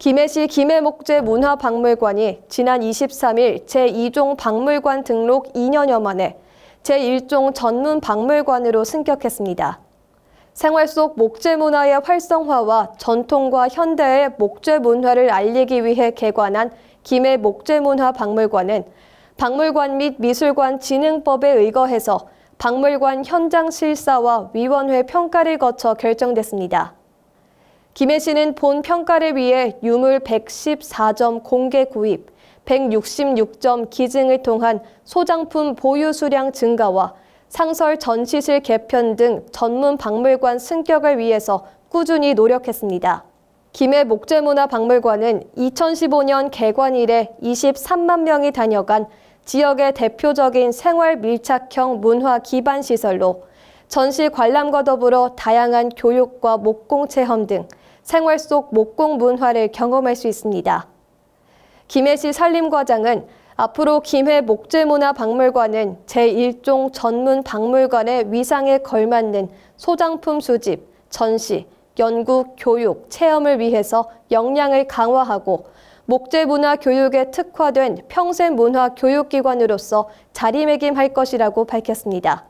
김해시 김해목재 문화박물관이 지난 23일 제2종 박물관 등록 2년여 만에 제1종 전문 박물관으로 승격했습니다. 생활 속 목재 문화의 활성화와 전통과 현대의 목재 문화를 알리기 위해 개관한 김해 목재문화 박물관은 박물관 및 미술관 진흥법에 의거해서 박물관 현장 실사와 위원회 평가를 거쳐 결정됐습니다. 김해 시는 본 평가를 위해 유물 114점 공개 구입, 166점 기증을 통한 소장품 보유 수량 증가와 상설 전시실 개편 등 전문 박물관 승격을 위해서 꾸준히 노력했습니다. 김해 목재문화박물관은 2015년 개관 이래 23만 명이 다녀간 지역의 대표적인 생활 밀착형 문화 기반 시설로 전시 관람과 더불어 다양한 교육과 목공 체험 등 생활 속 목공 문화를 경험할 수 있습니다. 김해시 산림과장은 앞으로 김해 목재문화박물관은 제1종 전문 박물관의 위상에 걸맞는 소장품 수집, 전시, 연구, 교육, 체험을 위해서 역량을 강화하고 목재문화 교육에 특화된 평생 문화 교육기관으로서 자리매김할 것이라고 밝혔습니다.